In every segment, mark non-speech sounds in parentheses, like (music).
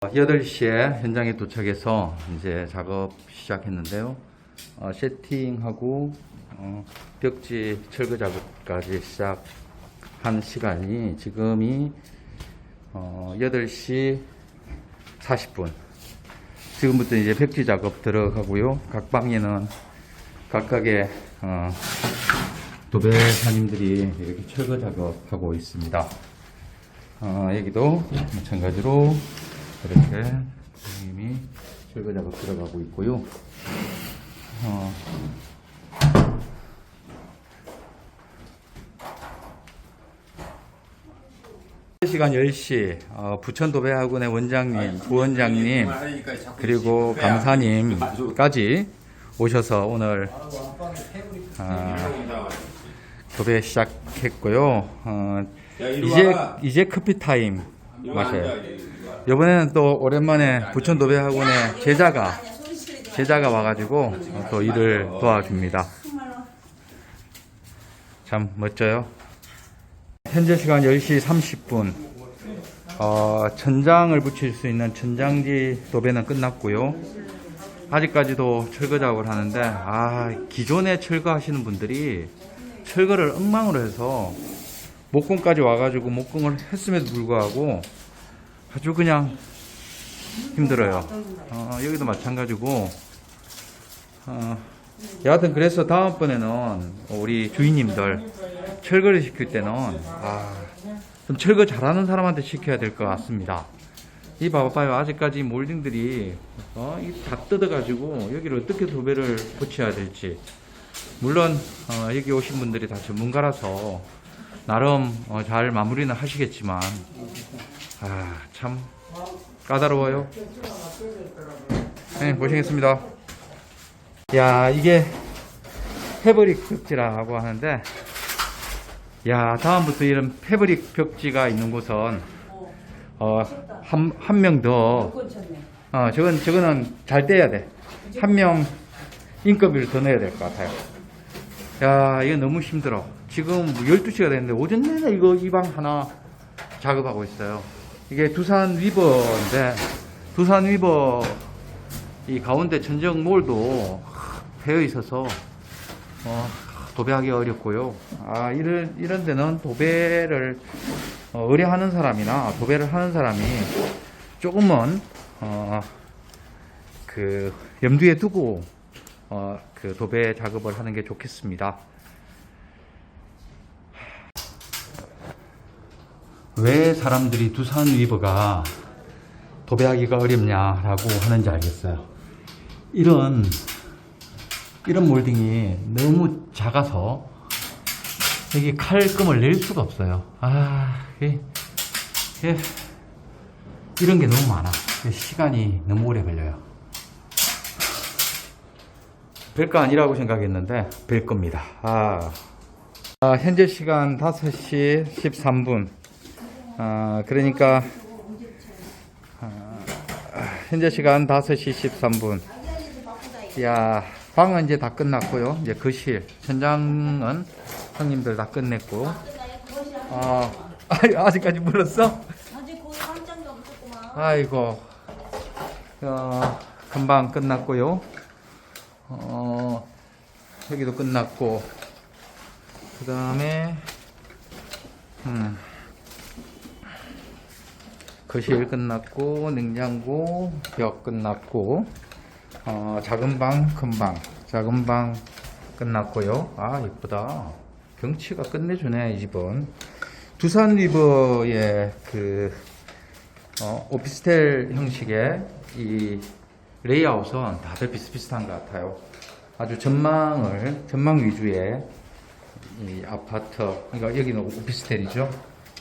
8시에 현장에 도착해서 이제 작업 시작했는데요. 어, 세팅하고 어, 벽지 철거 작업까지 시작한 시간이 지금이 어, 8시 40분. 지금부터 이제 벽지 작업 들어가고요. 각 방에는 각각의 어, 도배사님들이 이렇게 철거 작업하고 있습니다. 어, 여기도 마찬가지로 이렇게 선생님이 철거 작업 들어가고 있고요. 어, 시간 10시 어, 부천도배학원의 원장님, 부원장님 그리고 강사님까지 오셔서 오늘 아, 도배 시작했고요. 어, 이제 이제 커피 타임 마셔요. 이번에는 또 오랜만에 부천 도배 학원의 제자가 제자가 와가지고 또 일을 도와줍니다. 참 멋져요. 현재 시간 10시 30분. 어, 천장을 붙일 수 있는 천장지 도배는 끝났고요. 아직까지도 철거 작업을 하는데, 아, 기존에 철거하시는 분들이 철거를 엉망으로 해서 목공까지 와가지고 목공을 했음에도 불구하고 아주 그냥 힘들어요. 어, 여기도 마찬가지고, 어, 여하튼 그래서 다음번에는 우리 주인님들 철거를 시킬 때는 아, 좀 철거 잘하는 사람한테 시켜야 될 것 같습니다. 이 봐봐요. 아직까지 몰딩들이 어, 이다 뜯어가지고 여기를 어떻게 도배를 붙여야 될지. 물론 어, 여기 오신 분들이 다 전문가라서 나름 어, 잘 마무리는 하시겠지만 아, 참 까다로워요. 네, 고생했습니다. 야, 이게 패브릭 벽지라고 하는데, 야, 다음부터 이런 패브릭 벽지가 있는 곳은, 어, 한, 한 명 더, 어, 저건, 저거는 잘 떼야 돼. 한 명 인건비를 더 내야 될 것 같아요. 야, 이거 너무 힘들어. 지금 12시가 됐는데, 오전 내내 이거 이 방 하나 작업하고 있어요. 이게 두산 위버인데, 두산 위버 이 가운데 천정 몰도 되어 있어서 어, 도배하기 어렵고요. 아 이런 이런 데는 도배를 어, 의뢰하는 사람이나 도배를 하는 사람이 조금은 어, 그 염두에 두고 어, 그 도배 작업을 하는 게 좋겠습니다. 왜 사람들이 두산 위버가 도배하기가 어렵냐라고 하는지 알겠어요. 이런 이런 몰딩이 너무 작아서 여기 칼금을 낼 수가 없어요. 아, 이게, 이게 이런 게 너무 많아. 시간이 너무 오래 걸려요. 별거 아니라고 생각했는데 별 겁니다. 아, 아, 현재 시간 5시 13분. 아, 그러니까 현재 시간 5시 13분. 야, 방은 이제 다 끝났고요. 이제 거실, 천장은 형님들 다 끝냈고. 아, (laughs) 아직까지 물었어? 아이고. 어, 금방 끝났고요. 어, 여기도 끝났고. 그 다음에, 음. 거실 끝났고 냉장고 벽 끝났고 어, 작은 방 큰 방. 작은 방 끝났고요. 아 예쁘다. 경치가 끝내주네 이 집은. 두산 리버의 그 어, 오피스텔 형식의 이 레이아웃은 다들 비슷비슷한 것 같아요. 아주 전망을 전망 위주의 이 아파트 그러니까 여기는 오피스텔이죠.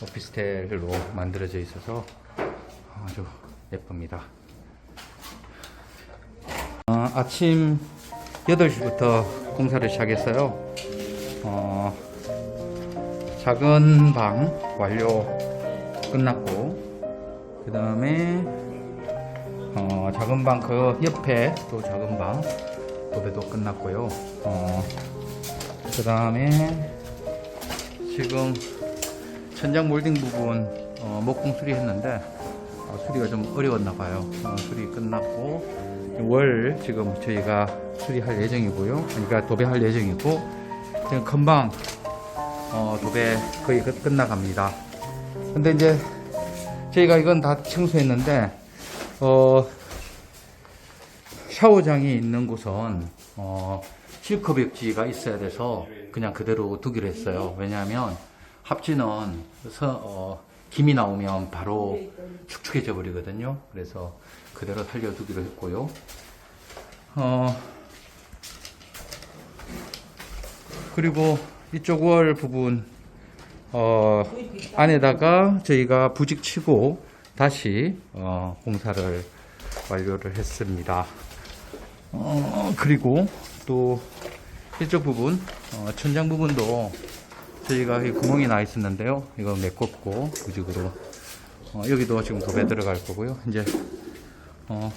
오피스텔로 만들어져 있어서 아주 예쁩니다. 어, 아침 8시부터 공사를 시작했어요. 어, 작은 방 완료 끝났고, 그 다음에 어, 작은 방 그 옆에 또 작은 방 도배도 끝났고요. 어, 그 다음에 지금 천장 몰딩 부분 어, 목공 수리했는데 어, 수리가 좀 어려웠나 봐요. 어, 수리 끝났고 월 지금 저희가 수리할 예정이고요. 그러니까 도배할 예정이고 지금 금방 어, 도배 거의 끝, 끝나갑니다. 근데 이제 저희가 이건 다 청소했는데 어, 샤워장이 있는 곳은 어, 실크 벽지가 있어야 돼서 그냥 그대로 두기로 했어요. 왜냐하면 합지는 서, 어, 김이 나오면 바로 축축해져 버리거든요. 그래서 그대로 살려두기로 했고요. 어, 그리고 이쪽 월 부분 어, 안에다가 저희가 부직 치고 다시 어, 공사를 완료를 했습니다. 어, 그리고 또 이쪽 부분 어, 천장 부분도 저희가 이 구멍이 나 있었는데요. 이거 메꿨고 부직으로 어, 여기도 지금 도배 들어갈 거고요. 이제 어,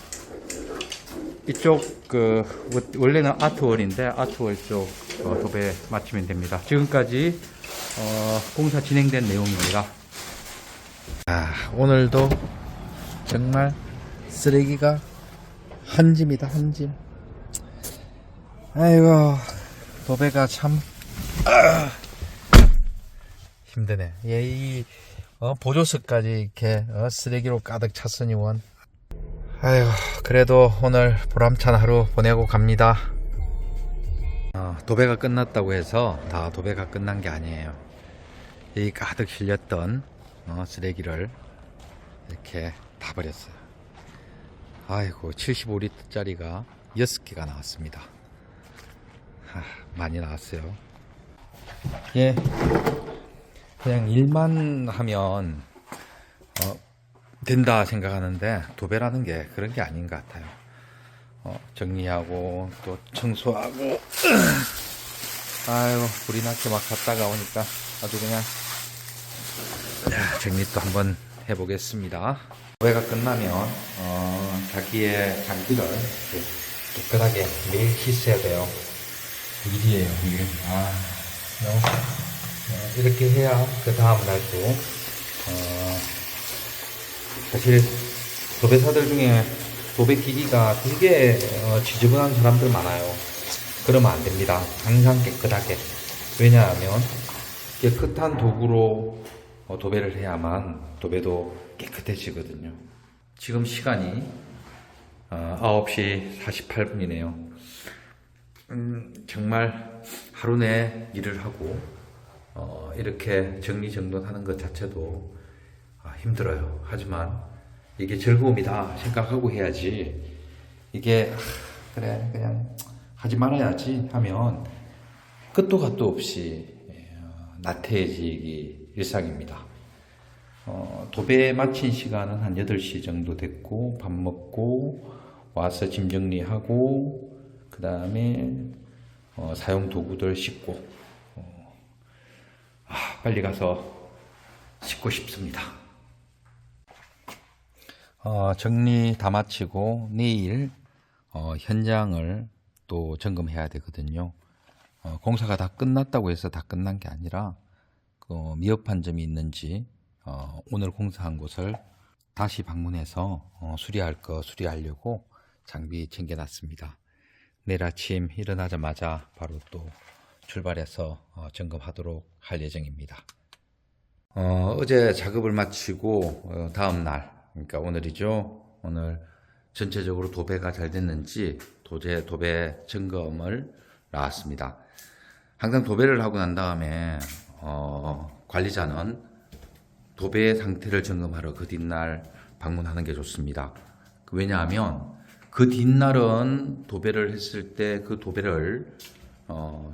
이쪽 그 워- 원래는 아트월인데 아트월 쪽 어, 도배 마치면 됩니다. 지금까지 어, 공사 진행된 내용입니다. 아, 오늘도 정말 쓰레기가 한 짐이다, 한 짐. 아이고, 도배가 참, 아, 힘드네. 예, 이, 어, 보조석까지 이렇게, 어, 쓰레기로 가득 찼으니 원. 아이고, 그래도 오늘 보람찬 하루 보내고 갑니다. 어, 도배가 끝났다고 해서 다 도배가 끝난 게 아니에요. 이 가득 실렸던 어, 쓰레기를 이렇게 다 버렸어요. 아이고 75리터짜리가 6개가 나왔습니다. 하, 많이 나왔어요. 예, 그냥 일만 하면 어, 된다 생각하는데 도배라는 게 그런 게 아닌 것 같아요. 어, 정리하고 또 청소하고. (clears throat) 아유 불이 나게 막 갔다가 오니까 아주 그냥. 자, 정리 또 한번 해보겠습니다. 도배가 끝나면 어, 자기의 장비를 깨끗하게 매일 씻어야 돼요. 일이에요 일 아, 너무 어, 이렇게 해야 그 다음 날도 어, 사실 도배사들 중에 도배 기기가 되게 어, 지저분한 사람들 많아요. 그러면 안 됩니다. 항상 깨끗하게. 왜냐하면 깨끗한 도구로 어, 도배를 해야만 도배도 깨끗해지거든요. 지금 시간이 어, 9시 48분이네요. 음, 정말 하루 내 일을 하고 어, 이렇게 정리정돈하는 것 자체도 아, 힘들어요. 하지만 이게 즐거움이다 생각하고 해야지 이게 아, 그래 그냥 하지 말아야지 하면 끝도 갓도 없이 어, 나태해지기 일상입니다. 어, 도배 마친 시간은 한 8시 정도 됐고 밥 먹고 와서 짐 정리하고 그 다음에 어, 사용 도구들 씻고 어, 아, 빨리 가서 씻고 싶습니다. 어, 정리 다 마치고 내일 어, 현장을 또 점검해야 되거든요. 어, 공사가 다 끝났다고 해서 다 끝난 게 아니라 그 미흡한 점이 있는지 어, 오늘 공사한 곳을 다시 방문해서 어, 수리할 거 수리하려고 장비 챙겨놨습니다. 내일 아침 일어나자마자 바로 또 출발해서 어, 점검하도록 할 예정입니다. 어, 어제 작업을 마치고 어, 다음 날, 그러니까 오늘이죠. 오늘 전체적으로 도배가 잘 됐는지 도제 도배 점검을 나왔습니다. 항상 도배를 하고 난 다음에 어, 관리자는 도배의 상태를 점검하러 그 뒷날 방문하는 게 좋습니다. 왜냐하면 그 뒷날은 도배를 했을 때 그 도배를 어,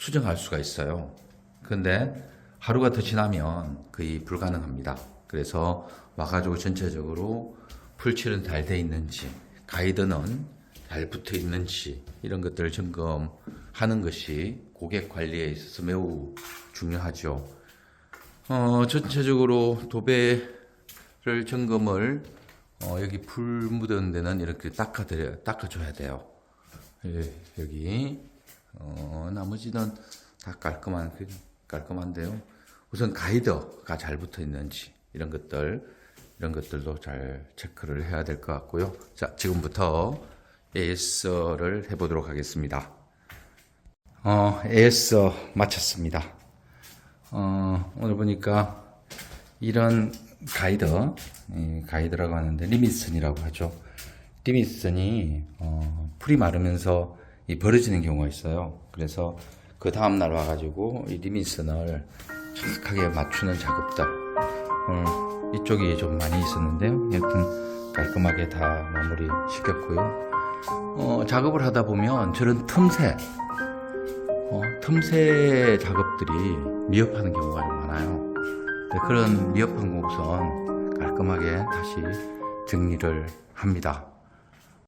수정할 수가 있어요. 근데 하루가 더 지나면 거의 불가능합니다. 그래서 와가지고 전체적으로 풀칠은 잘 돼 있는지, 가이드는 잘 붙어 있는지, 이런 것들을 점검하는 것이 고객 관리에 있어서 매우 중요하죠. 어, 전체적으로 도배를 점검을 어, 여기 풀 묻은 데는 이렇게 닦아드려, 닦아줘야 돼요. 예, 여기 어, 나머지는 다 깔끔한 깔끔한데요. 우선 가이드가 잘 붙어 있는지 이런 것들 이런 것들도 잘 체크를 해야 될 것 같고요. 자, 지금부터 AS를 해보도록 하겠습니다. 어, AS 마쳤습니다. 어, 오늘 보니까 이런 가이드, 이 가이드라고 하는데 리미슨이라고 하죠. 리미슨이 어, 풀이 마르면서 이 벌어지는 경우가 있어요. 그래서 그 다음 날 와가지고 이 리미슨을 정확하게 맞추는 작업들. 어, 이쪽이 좀 많이 있었는데요. 여튼 깔끔하게 다 마무리 시켰고요. 어, 작업을 하다 보면 저런 틈새, 어, 틈새 작업들이 미흡하는 경우가 좀 많아요. 네, 그런 미흡한 곡선 깔끔하게 다시 정리를 합니다.